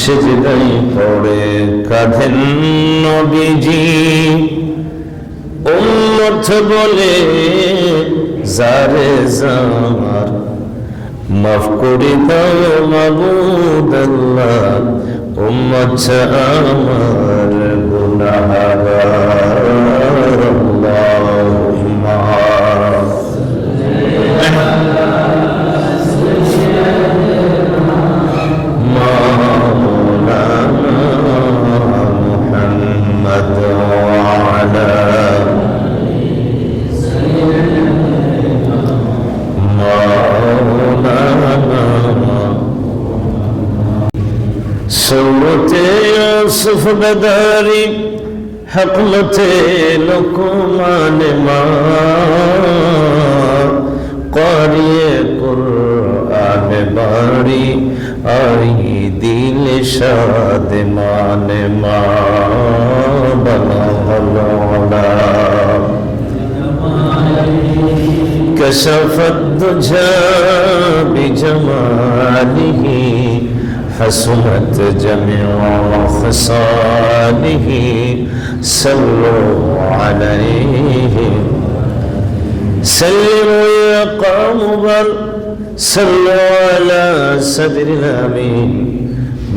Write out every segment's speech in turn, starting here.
সেজদাই পড়ে কাঁধেন নবীজি, উম্মত বলে জারে জামার মাফ করে দাও মাবুদ আল্লাহ উম্মত আমার গুনাহগার। سورة يوسف بداري حقلة لقمان ما قارئ قرآن باري آئی دل شاد مان ما بلغ العلا كشف الدجى بجماله حسنت جميع خصاله صلوا عليه. سلموا يا قوم بل صلوا على صدر الأمين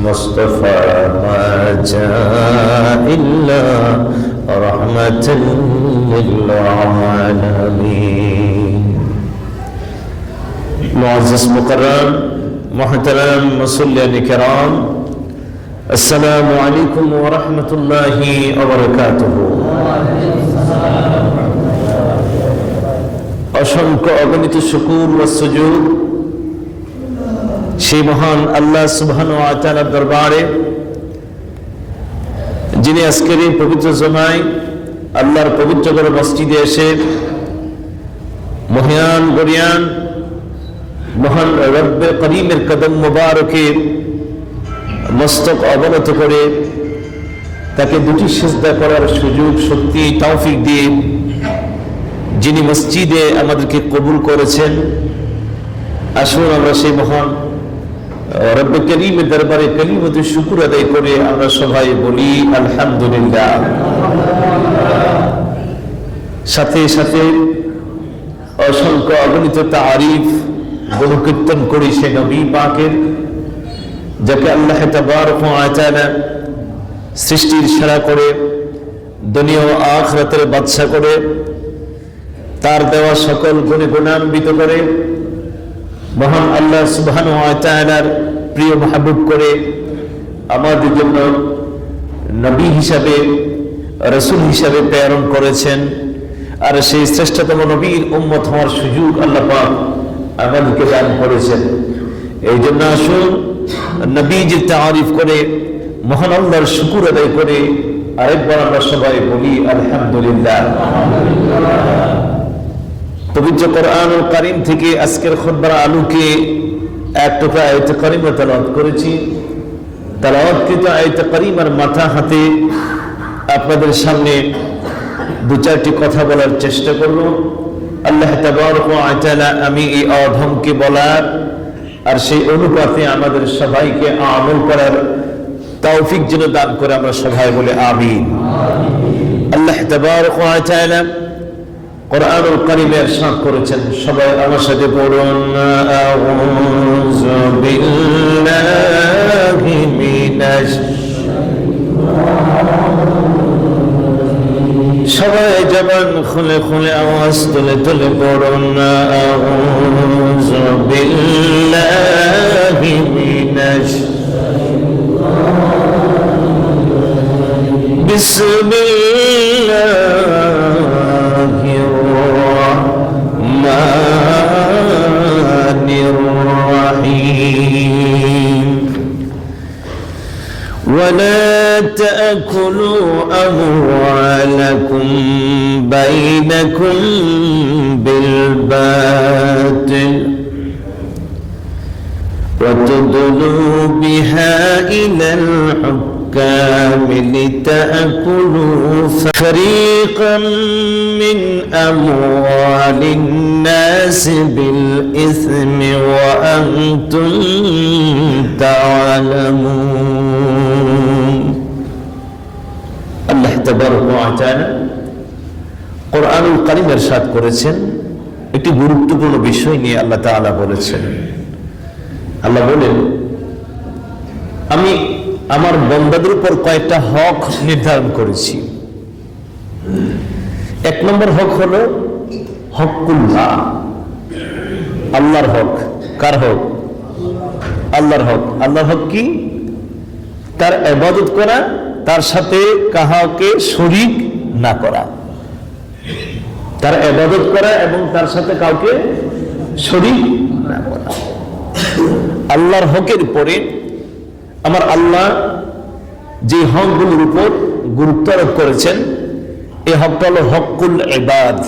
مصطفى ما جاء إلا رحمة للعالمين. معزز مكرم محترم مصلين كرام السلام عليكم ورحمة الله وبركاته অসংখ্য অগণিত শুকুর ও সুযোগ সেই মহান আল্লাহ সুবহান ও আচার দরবারে যিনি আজকের এই পবিত্র জমায় আল্লাহর পবিত্র করে মসজিদে এসে মহিয়ান গরিয়ান মহান রব্বে করিমের কদম মুবারকের মস্তক অবনত করে তাকে দুটি সেজদা করার সুযোগ, শক্তি, তৌফিক দিয়ে যিনি মসজিদে আমাদেরকে কবুল করেছেন। আসুন আমরা সেই মহান রব্বে করিমের দরবারে কলিমতে শুকুর আদায় করে আমরা সবাই বলি, আলহামদুলিল্লাহ। সাথে সাথে অসংখ্য অগণিত তারিফ গুণকীর্তন করি সে নবী পাকের, যাকে আল্লাহ ওয়া সৃষ্টির সেরা করে, দুনিয়া ও আখিরাতের বাদশা করে, তার দেওয়া সকল গুণে গুণান্বিত করে, মহান আল্লাহ সুবহান ওয়া তাআলার প্রিয় মাহবুব করে, আমাদের জন্য নবী হিসাবে, রসুল হিসাবে প্রেরণ করেছেন। আর সেই শ্রেষ্ঠতম নবীর উম্মত হওয়ার সুযোগ আল্লাহ পাক আমাদেরকে দান করেছেন। এই জন্য আসুন নবীজির তারিফ করে, মহান আল্লাহর শুকুর আদায় করে, আরেকবার আমরা সবাই বলি, আলহামদুলিল্লাহ। পবিত্র কোরআন ও কারিম থেকে আজকের খোদবার আলুকে এক টোকা আয়তে করিমা তালাওয়াত করেছি। তালাওয়াতকৃত আয়তে করিমার মাথা হাতে আপনাদের সামনে দু চারটি কথা বলার চেষ্টা করব আল্লাহ আমি এই অধমকে বলার আর সেই অনুপাতে আমাদের সবাইকে আমল করার তৌফিক যেন দান করে আমরা সবাই বলে আমিন। আল্লাহ তাআলা কোরআনুল কারীমে ইরশাদ করেছেন, সবাই আমার সাথে পড়ুন বিল্লাহি মিনাশ সবাই জবান খুলে খুলে আওয়াজ তুলে তুলে পড়ুন আউযু বিল্লাহি মিনাশ بسم الله الرحمن الرحيم ولا تأكلوا أموالكم بينكم بالباطل وتدلوا بها إلى الحكم كامل تأكلوا فريقا من أموال الناس بالإثم وأنتم تعلمون. কোরআনুল কালিম এরশাদ করেছেন। একটি গুরুত্বপূর্ণ বিষয় নিয়ে আল্লাহ তালা বলেছেন। আল্লাহ বলেন, আমি আমার বন্দাদের উপর কয়েকটা হক নির্ধারণ করেছি। এক নম্বর হক হল হকুল্লাহ। আল্লাহর হক। কার হক? আল্লাহর হক। আল্লাহর হক কি? তার আবাদত করা তার সাথে কাহাকে শরিক না করা। তার এবাদত করা এবং তার সাথে কাউকে শরিক না করা। আল্লাহর হকের পরে আমার আল্লাহ যে হকগুলোর উপর গুরুত্ব আরোপ করেছেন এই হকটা হলো হকুল এবাদ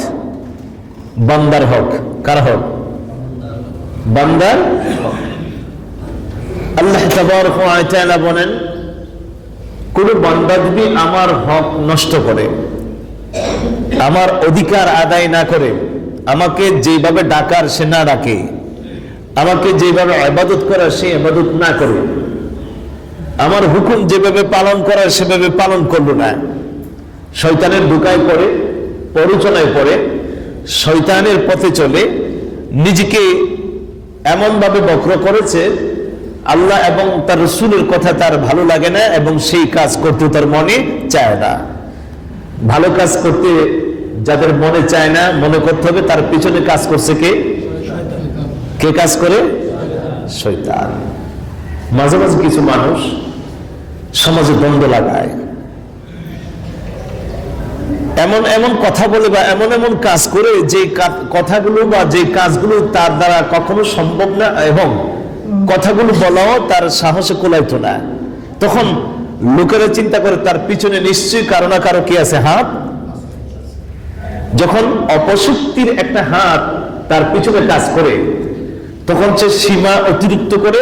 বান্দার হক। কার হক? বান্দার আল্লাহ তাবারক ওয়া বলেন কোন বান্দা যদি আমার হক নষ্ট করে, আমার অধিকার আদায় না করে, আমাকে যেভাবে ডাকার সে না ডাকে, আমাকে যেভাবে আবাদত করার সে আবাদত না করে, আমার হুকুম যেভাবে পালন করার সেভাবে পালন করল না। শয়তানের ঢুকায় পড়ে, প্ররোচনায় পড়ে, শয়তানের পথে চলে, নিজেকে এমনভাবে বক্র করেছে আল্লাহ এবং তার রসুলের কথা তার ভালো লাগে না এবং সেই কাজ করতে তার মনে চায় না। ভালো কাজ করতে যাদের মনে চায় না, মনে করতে হবে তার পিছনে কাজ করছে কে? কে কাজ করে? শৈতান মাঝে মাঝে কিছু মানুষ সমাজে দ্বন্দ্ব লাগায়। এমন এমন কথা বলে বা এমন এমন কাজ করে যে কথাগুলো বা যে কাজগুলো তার দ্বারা কখনো সম্ভব না এবং কথাগুলো বলাও তার সাহসে কোলাইতো না। তখন লোকেরা চিন্তা করে তার পিছনে নিশ্চয়ই কারও না কারও কি আছে হাত? যখন অপশক্তির একটা হাত তার পিছনে কাজ করে, তখন সে সীমা অতিরিক্ত করে,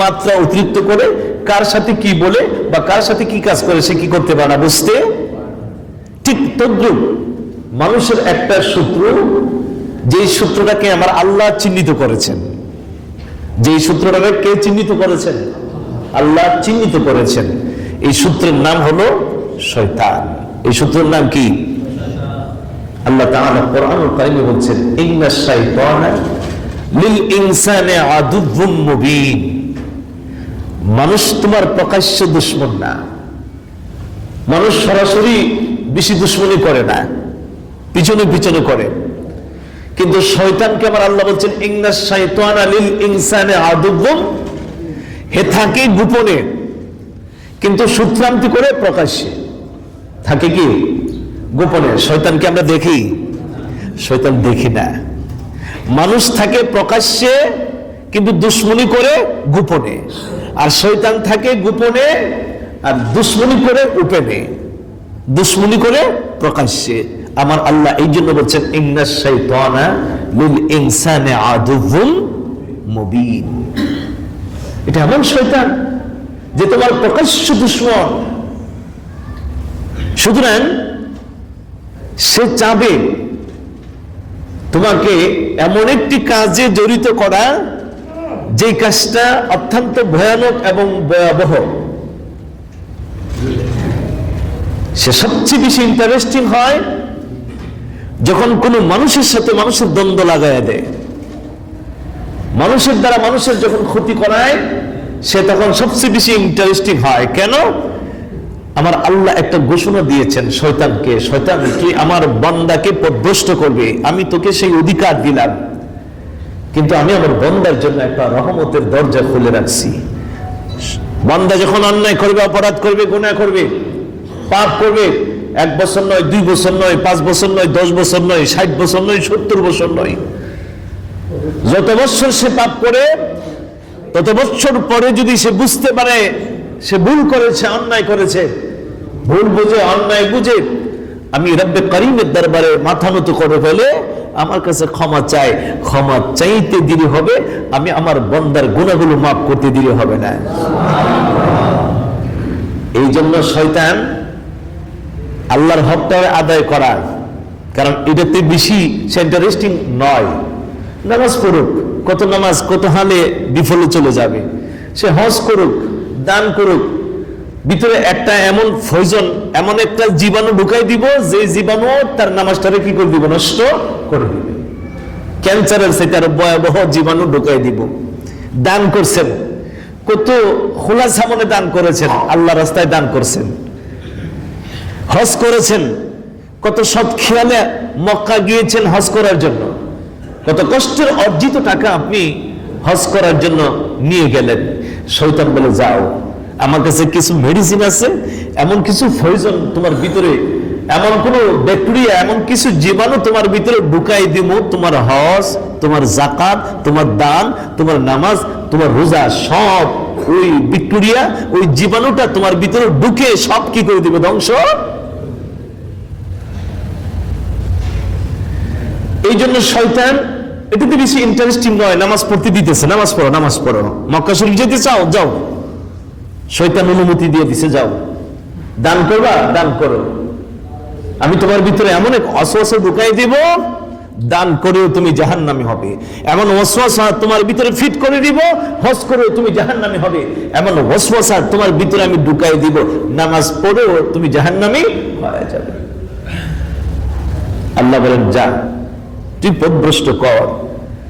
মাত্রা অতিরিক্ত করে, কার সাথে কি বলে বা কার সাথে কি কাজ করে সে কি করতে পারে না বুঝতে? ঠিক তদ্রুপ মানুষের একটা সূত্র যেই সূত্রটাকে আমার আল্লাহ চিহ্নিত করেছেন। যেই সূত্রটাকে কে চিহ্নিত করেছেন? আল্লাহ চিহ্নিত করেছেন। এই সূত্রের নাম হলো শয়তান। এই সূত্রের নাম কি? আল্লাহ তাআলা বলছেন শাইতানা লিল ইনসানি মুবিন। মানুষ তোমার প্রকাশ্য দুশ্মন না। মানুষ সরাসরি বেশি দুশ্মনী করে না। পিছনে পিছনে করে। কিন্তু শয়তানকে আমার আল্লাহ বলছেন, ইন্না শাইতানা লিল ইনসানি আদুউম হে থাকে গোপনে, কিন্তু সূত্রান্তি করে প্রকাশ্যে। থাকে কি? গোপনে। শয়তানকে আমরা দেখি। শয়তান দেখি না। মানুষ থাকে প্রকাশ্যে, কিন্তু দুশ্মনী করে গোপনে। আর শয়তান থাকে গোপনে, আর দুশ্মনী করে উপেনে। দুশ্মনী করে প্রকাশ্যে। আমার আল্লাহ এই জন্য বলছেন এটা এমন যে তোমার প্রকাশ্য দুশ্মন। সুতরাং সে চাবে তোমাকে এমন একটি কাজে জড়িত করা যে কাজটা অত্যন্ত ভয়ানক এবং ভয়াবহ। সে সবচেয়ে বেশি ইন্টারেস্টিং হয় যখন কোনো মানুষের সাথে মানুষের দ্বন্দ্ব লাগাইয়া দেয়, মানুষের দ্বারা মানুষের যখন ক্ষতি করায়, সে তখন সবচেয়ে বেশি ইন্টারেস্টিং হয়। কেন? আমার আল্লাহ একটা ঘোষণা দিয়েছেন, শয়তানকে শয়তান কি আমার বন্দাকে পদভ্রষ্ট করবে। আমি তোকে সেই অধিকার দিলাম। কিন্তু আমি আমার বন্দার জন্য একটা রহমতের দরজা খুলে রাখছি। বন্দা যখন অন্যায় করবে, অপরাধ করবে, গুনাহ করবে, পাপ করবে এক বছর নয়, দুই বছর নয়, পাঁচ বছর নয়, দশ বছর নয়, ষাট বছর নয়, সত্তর বছর নয়। যত বছর সে পাপ করে, তত বছর পরে যদি সে বুঝতে পারে, সে ভুল করেছে, অন্যায় করেছে, ভুল বুঝে, অন্যায় বুঝে, আমি রব্বে করিমের দরবারে মাথা নত করে ফেলে আমার কাছে ক্ষমা চাই। ক্ষমা চাইতে দেরি হবে, আমি আমার বন্দার গুণাগুলো মাফ করতে দেরি হবে না। এই জন্য শয়তান আল্লাহর হকটা আদায় করার কারণ এটাতে বেশি সেন্টারেস্টিং নয়। নামাজ করুক কত নামাজ, কত হালে বিফলে চলে যাবে। সে হজ করুক, দান করুক, ভিতরে একটা এমন ফয়জন এমন একটা জীবাণু ঢুকাই দিব, যে জীবাণু তার নামাজটারে কি করে দিব? নষ্ট করে দিবে। ক্যান্সারের সাথে আরও ভয়াবহ জীবাণু ঢুকাই দিব। দান করছেন। কত খোলা সামনে দান করেছেন আল্লাহ রাস্তায় দান করছেন। হজ করেছেন। কত সৎ খেয়ালে মক্কা গিয়েছেন হজ করার জন্য। কত কষ্টের অর্জিত টাকা আপনি হজ করার জন্য নিয়ে গেলেন। শৈতান বলে, যাও, আমার কাছে কিছু মেডিসিন আছে, এমন কিছু ফয়জন তোমার ভিতরে, এমন কোন ব্যাকটেরিয়া এমন কিছু জীবাণু তোমার ভিতরে ঢুকাই দিব তোমার হজ, তোমার জাকাত তোমার দান, তোমার নামাজ, তোমার রোজা, সব ওই ভিক্টোরিয়া ওই জীবাণুটা তোমার ভিতরে ঢুকে সব কি করে দিবে? ধ্বংস এই জন্য শয়তান এটাতে বেশি ইন্টারেস্টিং নয়, নামাজ পড়তে দিতেছে, নামাজ পড়ো নামাজ পড়ো। মক্কা শরীফ যেতে চাও, যাও। শয়তান অনুমতি দিয়ে দিছে, যাও। দান করবা, দান করো। আমি তোমার ভিতরে এমন এক অসহস ঢুকাই দিব, দান করেও তুমি জাহান নামে হবে। এমন ওয়াসওয়াসা তোমার ভিতরে ফিট করে দিব হজ করেও তুমি জাহান নামে হবে। এমন ওয়াসওয়াসা তোমার ভিতরে আমি ঢুকাই দিব, নামাজ পড়েও তুমি জাহান নামে হয়ে যাবে। আল্লাহ বলেন, যা। তুই পদভ্রষ্ট কর।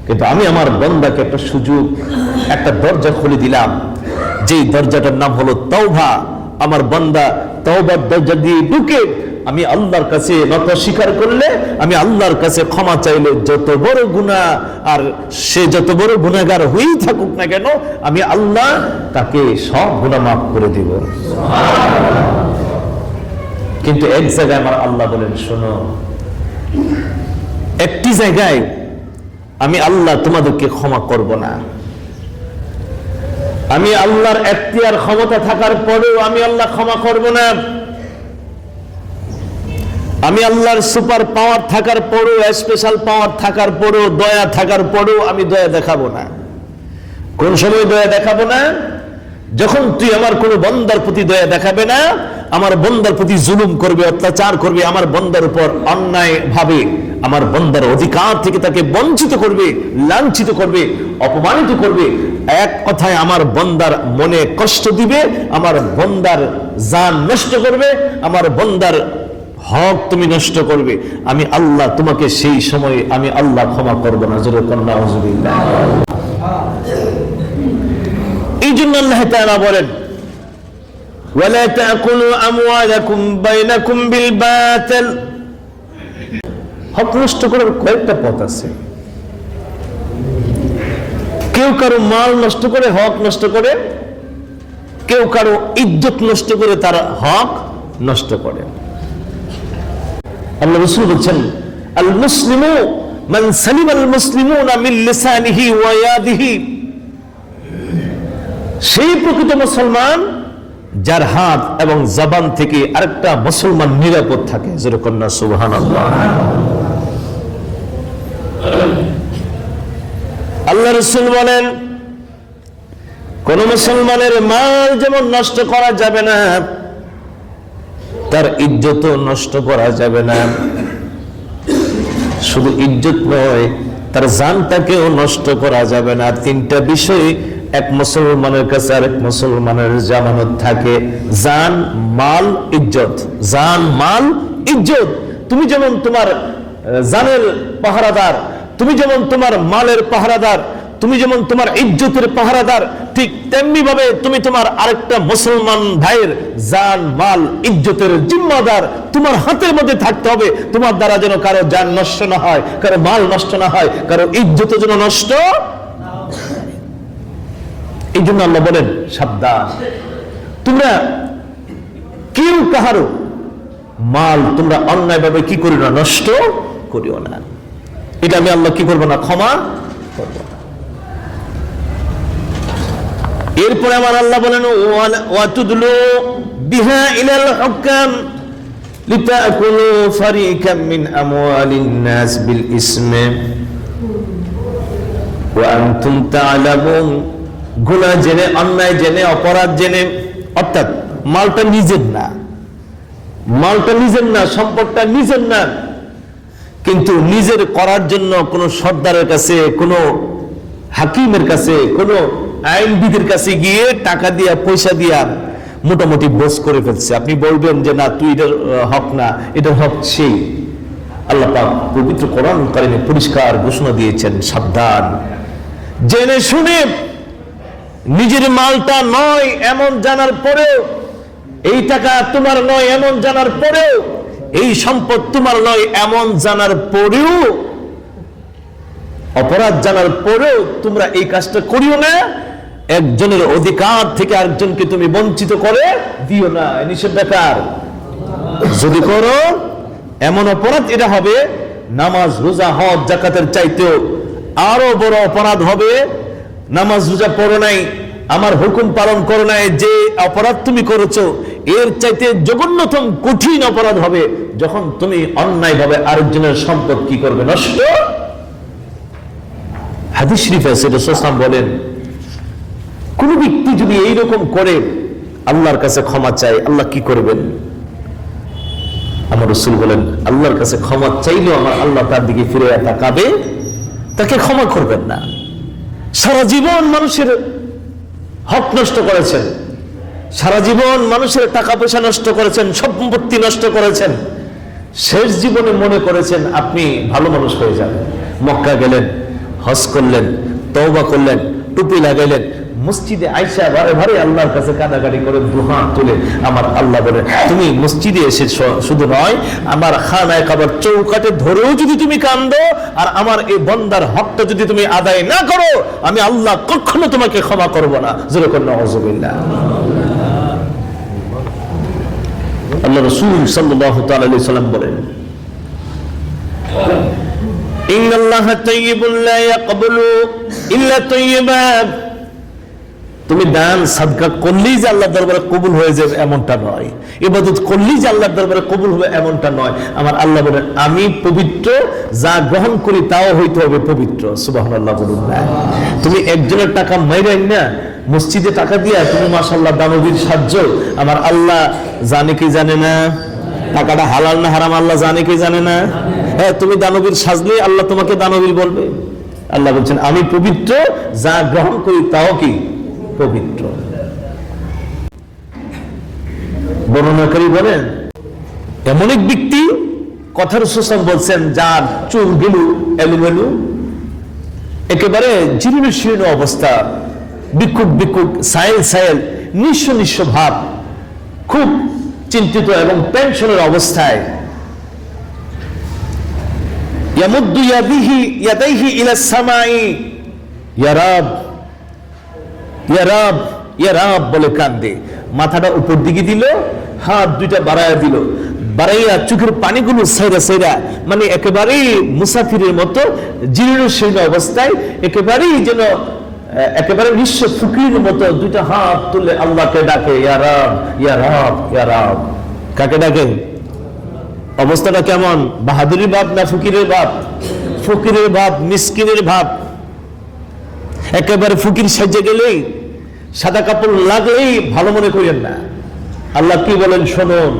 কিন্তু আমি আমার বন্দাকে একটা সুযোগ, একটা দরজা খুলে দিলাম। যেই দরজাটার নাম হলো তৌভা আমার বন্দা তৌবার দরজা দিয়ে ঢুকে আমি আল্লাহর কাছে নত স্বীকার করলে, আমি আল্লাহর কাছে ক্ষমা চাইলে যত বড় গুণা আর সে যত বড় গুণাগার হয়েই থাকুক না কেন, আমি আল্লাহ তাকে সব গুণা মাফ করে দিব। কিন্তু এক জায়গায় আমার আল্লাহ বলেন, শোনো একটি জায়গায় আমি আল্লাহ তোমাদেরকে ক্ষমা করব না। আমি আল্লাহর এখতিয়ার ক্ষমতা থাকার পরেও আমি আল্লাহ ক্ষমা করব না। আমি আল্লাহর সুপার পাওয়ার থাকার পরেও স্পেশাল পাওয়ার থাকার পরেও, দয়া থাকার পরেও আমি দয়া দেখাবো না। কোন সময় দয়া দেখাবো না? যখন তুই আমার কোনো বন্দার প্রতি দয়া দেখাবে না, আমার বন্দার প্রতি জুলুম করবে, অত্যাচার করবে, আমার বন্দার উপর অন্যায় ভাবে, আমার বন্দার অধিকার থেকে তাকে বঞ্চিত করবে, লাঞ্ছিত করবে, অপমানিত করবে, এক কথায় আমার বন্দার মনে কষ্ট দিবে, আমার বন্দার জান নষ্ট করবে, আমার বন্দার হক তুমি নষ্ট করবে। আমি আল্লাহ তোমাকে সেই সময়ে আমি আল্লাহ ক্ষমা করব না। জোরে কন্যা এই জন্য আল্লাহ তাআলা বলেন ولا تأكلوا أموالكم بينكم بالباطل হক নষ্ট করার কয়েকটা পথ আছে কেউ কারো মাল নষ্ট করে হক নষ্ট করে কেউ কারো ইজ্জত নষ্ট করে তার হক নষ্ট করে আল্লাহ রসুল বলছেন আল মুসলিমু মান সালিম আল মুসলিমুনা মিন লিসানিহি ওয়া ইয়াদিহি সেই প্রকৃত মুসলমান, যার হাত এবং জবান থেকে আরেকটা মুসলমান নিরাপদ থাকে। যেরকম না সুবহান আল্লাহ রসুল বলেন, কোন মুসলমানের মাল যেমন নষ্ট করা যাবে না, তার ইজ্জত নষ্ট করা যাবে না। শুধু ইজ্জত নয়, তার জানটাকেও নষ্ট করা যাবে না। তিনটা বিষয় এক মুসলমানের কাছে আরেক মুসলমানের জামানত থাকে। জান, মাল, ইজ্জত। জান, মাল, ইজ্জত। তুমি যেমন তোমার জানের পাহারাদার, তুমি যেমন তোমার মালের পাহারাদার, তুমি যেমন তোমার ইজ্জতের পাহারাদার, ঠিক তেমনি ভাবে তুমি তোমার আরেকটা মুসলমান ভাইয়ের জান, মাল, ইজ্জতের জিম্মাদার তোমার হাতের মধ্যে থাকতে হবে। তোমার দ্বারা যেন কারও জান নষ্ট না হয়, কারও মাল নষ্ট না হয়, কারও ইজ্জত যেন নষ্ট এই জন্য আল্লাহ বলেন, সাবধান। তোমরা কেউ কাহারো মাল তোমরা অন্যায়ভাবে কি করি না, নষ্ট করিও না। এটা আমি আল্লাহ কি করব না, ক্ষমা করব এরপরে আমার আল্লাহ বলেন ওয়াতুদলু বিহা ইলাল হুকাম লিতাকুলু ফারিকাম মিন আমওয়ালিন নাস বিল ওয়া আনতুম তা'লামুন। গুনাহ জেনে অন্যায় জেনে অপরাধ জেনে অর্থাৎ মালটা নিজের না। মালটা নিজের না সম্পদটা নিজের না। কিন্তু নিজের করার জন্য কোনো সর্দারের কাছে কোনো হাকিমের কাছে কোনো আইনবিদের কাছে গিয়ে টাকা দিয়া পয়সা দিয়া মোটামুটি বোঝ করে ফেলছে। আপনি বলবেন যে না তুই আহ, হক না এটার হক সেই। আল্লাহ পবিত্র কোরআন কারিমে পরিষ্কার ঘোষণা দিয়েছেন সাবধান। জেনে শুনে নিজের মালটা নয় এমন জানার পরেও, এই টাকা তোমার নয় এমন জানার পরেও, এই সম্পদ তোমার নয় এমন জানার পরেও, অপরাধ জানার পরেও তোমরা এই কাজটা করিও না। একজনের অধিকার থেকে আরেকজনকে তুমি বঞ্চিত করে দিও না। এ নিষেধাজ্ঞার যদি করো, এমন অপরাধ এটা হবে, নামাজ, রোজা, হজ, জাকাতের চাইতেও আরও বড় অপরাধ হবে। নামাজ রোজা পড়ো নাই, আমার হুকুম পালন করো নাই, যে অপরাধ তুমি করেছ, এর চাইতে জঘন্যতম কঠিন অপরাধ হবে যখন তুমি অন্যায় ভাবে আরেকজনের সম্পদ কি করবে, নষ্ট? হাদিস শরীফ বলেন, কোন ব্যক্তি যদি এইরকম করে, আল্লাহর কাছে ক্ষমা চায়, আল্লাহ কি করবেন? আমার রসুল বলেন, আল্লাহর কাছে ক্ষমা চাইলেও আমার আল্লাহ তার দিকে ফিরে তাকাবে, তাকে ক্ষমা করবেন না। সারা জীবন মানুষের হক নষ্ট করেছেন। সারা জীবন মানুষের টাকা পয়সা নষ্ট করেছেন, সম্পত্তি নষ্ট করেছেন। শেষ জীবনে মনে করেছেন, আপনি ভালো মানুষ হয়ে যান মক্কা গেলেন, হজ করলেন তৌবা করলেন, টুপি লাগাইলেন মসজিদে আইসা বারে ভারে আল্লাহর কাছে কাদাকাটি করে দুহা তুলে আমার আল্লাহ বলে, তুমি মসজিদে এসে শুধু নয়, আমার খানায় খাবার চৌকাটে ধরেও যদি তুমি কান্দো, আর আমার এই বন্দার হকটা যদি তুমি আদায় না করো, আমি আল্লাহ কখনো তোমাকে ক্ষমা করব না। যেরকম নজবিল্লা আল্লাহ রসুল সাল্লাহ তালি সাল্লাম বলেন, ইন্নাল্লাহ তাইয়িবুল লা ইয়াকবালু ইল্লা তাইয়্যিবাত। তুমি দান, সাদকা করলেই যে আল্লাহ দরবারে কবুল হয়ে যাবে এমনটা নয়। ইবাদত করলেই যে আল্লাহর দরবারে কবুল হবে এমনটা নয়। আমার আল্লাহ বলেন, আমি পবিত্র, যা গ্রহণ করি তাও হইতে হবে পবিত্র। সুবহানাল্লাহ বলুন না। তুমি একজনের টাকা মাইরাই না, মসজিদে টাকা দিয়া তুমি মাশাআল্লাহ দানবীর সাহায্য। আমার আল্লাহ জানে কি জানে না? টাকাটা হালাল না হারাম আল্লাহ জানে কি জানে না? হ্যাঁ তুমি দানবীর সাজলে আল্লাহ তোমাকে দানবীর বলবে। আল্লাহ বলছেন, আমি পবিত্র, যা গ্রহণ করি তাও কি? পবিত্র। বর্ণনাকারী বলেন, এমন এক ব্যক্তি কথার সুসম বলছেন, যার চুল গেলু এলুমেলু একেবারে জীর্ণ শীর্ণ অবস্থা বিক্ষুট বিক্ষুট সায়েল সায়েল, নিঃস্ব নিঃস্ব ভাব, খুব চিন্তিত এবং পেনশনের অবস্থায়। ইয়ামুদ্দু ইয়াদিহি, ইয়াদাইহি ইলা সামাই, ইয়া রাব ইয়া রাব বলে কান্দে। মাথাটা উপর দিকে দিল, হাত দুইটা বাড়ায়া দিল। বাড়াইয়া চোখের পানিগুলো মানে একেবারেই মুসাফিরের মতো অবস্থায়, একেবারেই যেন একেবারে নিঃস্ব মতো দুইটা হাত তুলে আল্লাহকে ডাকে, ইয়া ইয়া রাব কাকে ডাকে? অবস্থাটা কেমন? বাহাদুরি বাপ না ফকিরের বাপ? ফকিরের বাপ, মিসকিনের ভাব একেবারে ফকির সাজে গেলেই সাদা কাপড় লাগলেই ভালো মনে করেন না আল্লাহ কি বলেন শুনুন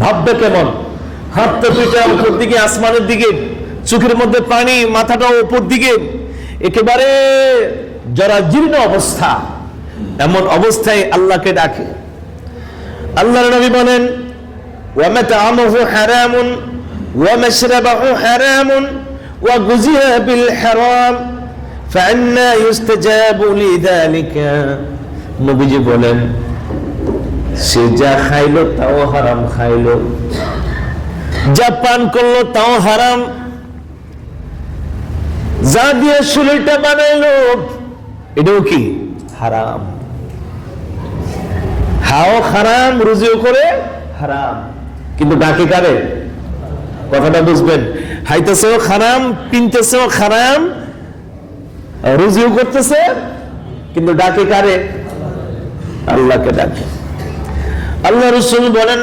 ভাববে কেমন হাতটা পিঠা উপর দিকে আসমানের দিকে চোখের মধ্যে পানি মাথাটা উপর দিকে একেবারে যারা জীর্ণ অবস্থা এমন অবস্থায় আল্লাহকে ডাকে আল্লাহর নবী বলেন ومطعمه حرام ومشربه حرام وغزي بالحرام فأنا يستجاب لذلك নবীজি বলেন সে যা খাইলো তাও হারাম খাইলো যা পান করলো তাও হারাম যা দিয়ে শরীরটা বানাইলো এটাও কি হারাম হাও হারাম রুজিও করে হারাম কিন্তু ডাকে কারে কথাটা বুঝবেন হাইতেছেও খারাম পিনতেছেও খারাম রুজিও করতেছে, কিন্তু ডাকে কারে? আল্লাহকে ডাকে। আল্লাহ রসুল বলেন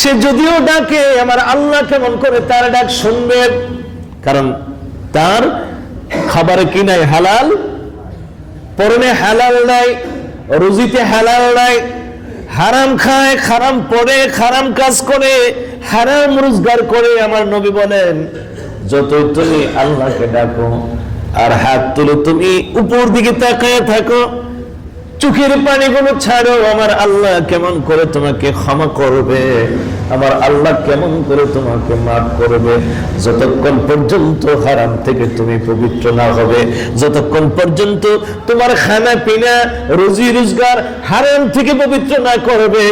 সে যদিও ডাকে, আমার আল্লাহ কেমন করে তার ডাক শুনবে? কারণ তার খাবারে কি নাই? হালাল? পরনে হালাল নাই, রুজিতে হালাল নাই, হারাম খায়, হারাম পরে হারাম কাজ করে হারাম রোজগার করে আমার নবী বলেন, যত তুমি আল্লাহকে ডাকো আর হাত তুলে, তুমি উপর দিকে তাকায় থাকো চোখের পানিগুলো ছাড়ো, আমার আল্লাহ কেমন করে তোমাকে ক্ষমা করবে? আমার আল্লাহ কেমন করে তোমাকে মাফ করবে? যতক্ষণ পর্যন্ত হারাম থেকে তুমি পবিত্র না হবে, যতক্ষণ পর্যন্ত তোমার খানা পিনা, রুজি রোজগার হারাম থেকে পবিত্র না করবে,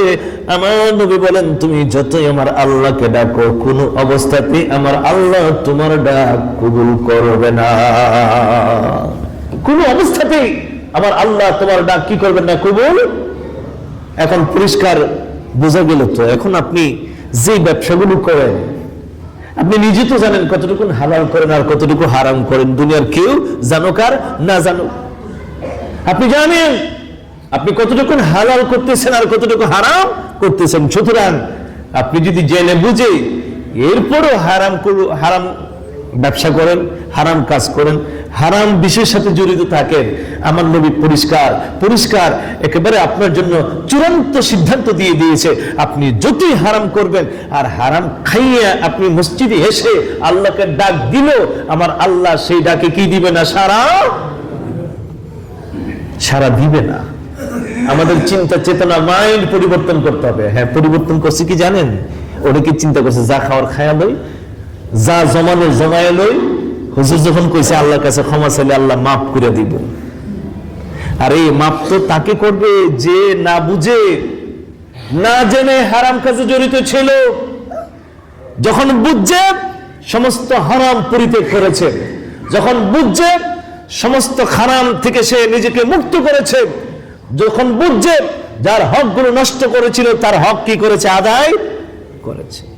আমার নবী বলেন, তুমি যতই আমার আল্লাহকে ডাকো, কোন অবস্থাতে আমার আল্লাহ তোমার ডাক কবুল করবে না। কোন অবস্থাতেই আমার আল্লাহ তোমার ডাক কি করবেন না কবুল? এখন পরিষ্কার বোঝা গেল তো, এখন আপনি যে ব্যবসাগুলো করেন, আপনি নিজে তো জানেন কতটুকু হালাল করেন আর কতটুকু হারাম করেন, দুনিয়ার কেউ জানুক আর না জানুক। আপনি জানেন আপনি কতটুকু হালাল করতেছেন আর কতটুকু হারাম করতেছেন। সুতরাং আপনি যদি জেনে বুঝে এরপরও হারাম করু- হারাম ব্যবসা করেন, হারাম কাজ করেন, হারাম বিষয়ের সাথে জড়িত থাকেন। আমার নবী পরিষ্কার পরিষ্কার, একেবারে আপনার জন্য চূড়ান্ত সিদ্ধান্ত দিয়ে দিয়েছে, আপনি যতই হারাম করবেন, আর হারাম খাইয়া আপনি মসজিদে এসে আল্লাহকে ডাক দিল আমার আল্লাহ সেই ডাকে কি দিবে না? সারা? সারা দিবে না। আমাদের চিন্তা, চেতনা মাইন্ড পরিবর্তন করতে হবে। হ্যাঁ পরিবর্তন করছে কি জানেন? অনেকে চিন্তা করছে, যা খাওয়ার খায়া লই। যা জমানো জমায় লই হুজুর যখন কইছে, আল্লাহর কাছে ক্ষমা চাইলে আল্লাহ মাফ করে দিব। আর এই মাপ তো তাকে করবে যে না বুঝে, না জেনে হারাম কাজে জড়িত ছিল। যখন বুঝছে, সমস্ত হারাম পরিত্যাগ করেছে। যখন বুঝছে, সমস্ত হারাম থেকে সে নিজেকে মুক্ত করেছে। যখন বুঝছে, যার হকগুলো নষ্ট করেছিল, তার হক কি করেছে? আদায় করেছে।